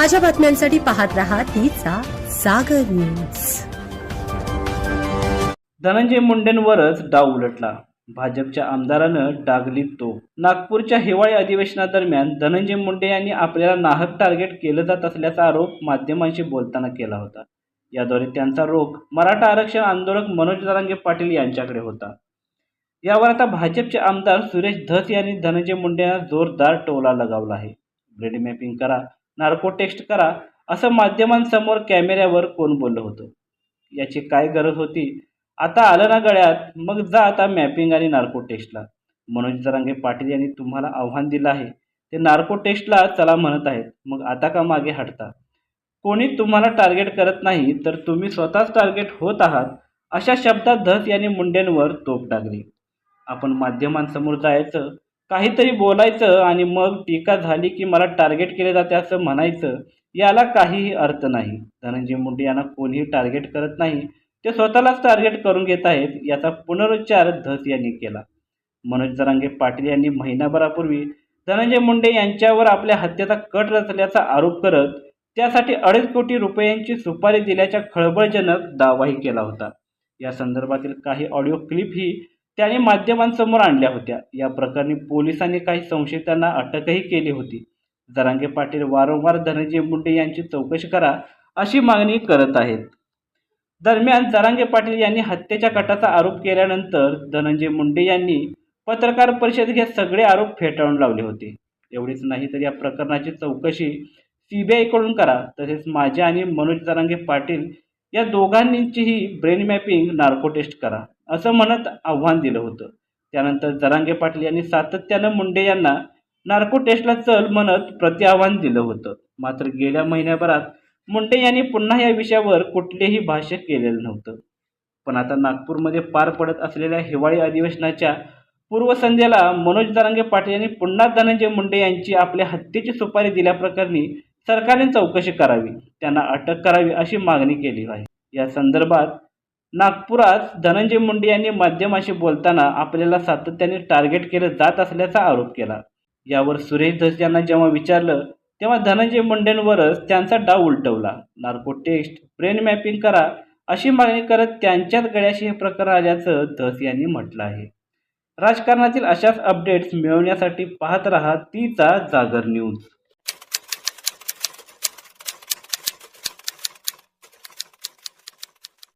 ताज्या बातम्यांसाठी पाहत राहा तिचा सागर न्यूज. धनंजय मुंडेंवरच डाव उलटला. भाजपच्या आमदारानं डागली तो नागपूरच्या हिवाळी अधिवेशनादरम्यान धनंजय मुंडे यांनी आपल्याला नाहक टार्गेट केलं जात असल्याचा आरोप माध्यमांशी बोलताना केला होता. याद्वारे त्यांचा रोख मराठा आरक्षण आंदोलक मनोज जरांगे पाटील यांच्याकडे होता. यावर आता भाजपचे आमदार सुरेश धस यांनी धनंजय मुंडे यांना जोरदार टोला लगावला आहे. ब्रेड मॅपिंग करा. नार्को टेस्ट करा. असं माध्यमांसमोर कॅमेऱ्यावर कोण बोललं होतं? याची काय गरज होती? आता आलं ना गळ्यात. मग जा आता मॅपिंग आणि नार्को टेस्टला. मनोज जरांगे पाटील यांनी तुम्हाला आव्हान दिलं आहे. ते नार्को टेस्टला चला म्हणत आहेत. मग आता का मागे हटता? कोणी तुम्हाला टार्गेट करत नाही तर तुम्ही स्वतःच टार्गेट होत आहात. अशा शब्दात धस यांनी मुंडेंवर तोप टाकली आपण माध्यमांसमोर जायचं. काहीतरी बोलायचं आणि मग टीका झाली की मला टार्गेट केले जाते असं म्हणायचं याला काहीही अर्थ नाही. धनंजय मुंडे यांना कोणीही टार्गेट करत नाही. ते स्वतःलाच टार्गेट करून घेत आहेत याचा पुनरुच्चार धस यांनी केला. मनोज जरांगे पाटील यांनी महिनाभरापूर्वी धनंजय मुंडे यांच्यावर आपल्या हत्येचा कट रचल्याचा आरोप करत त्यासाठी अडीच कोटी रुपयांची सुपारी दिल्याचा खळबळजनक दावाही केला होता. या संदर्भातील काही ऑडिओ क्लिपही त्याने माध्यमांसमोर आणल्या होत्या. या प्रकरणी पोलिसांनी काही संशयितांना अटकही केली होती. जरांगे पाटील वारंवार धनंजय मुंडे यांची चौकशी करा अशी मागणी करत आहेत. दरम्यान जरांगे पाटील यांनी हत्येच्या कटाचा आरोप केल्यानंतर धनंजय मुंडे यांनी पत्रकार परिषद घेत सगळे आरोप फेटाळून लावले होते. एवढेच नाही तर या प्रकरणाची चौकशी सी बी आयकडून करा. तसेच माझ्या आणि मनोज जरांगे पाटील या दोघांनीचीही ब्रेन मॅपिंग नार्को टेस्ट करा असं म्हणत आव्हान दिलं होतं. त्यानंतर जरांगे पाटील यांनी सातत्यानं मुंडे यांना नार्को टेस्टला चल म्हणत प्रतिआव्हान दिलं होतं. मात्र गेल्या महिन्याभरात मुंडे यांनी पुन्हा या विषयावर कुठलेही भाष्य केलेलं नव्हतं. पण आता नागपूरमध्ये पार पडत असलेल्या हिवाळी अधिवेशनाच्या पूर्वसंध्येला मनोज जरांगे पाटील यांनी पुन्हा धनंजय मुंडे यांची आपल्या हत्येची सुपारी दिल्याप्रकरणी सरकारने चौकशी करावी त्यांना अटक करावी अशी मागणी केली आहे. या संदर्भात नागपुरात धनंजय मुंडे यांनी माध्यमाशी बोलताना आपल्याला सातत्याने टार्गेट केलं जात असल्याचा आरोप केला. यावर सुरेश धस यांना जेव्हा विचारलं तेव्हा धनंजय मुंडेंवरच त्यांचा डाव उलटवला. नार्को टेस्ट ब्रेन मॅपिंग करा अशी मागणी करत त्यांच्याच गळ्याशी हे प्रकरण आल्याचं धस यांनी म्हटलं आहे. राजकारणातील अशाच अपडेट्स मिळवण्यासाठी पाहत रहा तीचा जागर न्यूज.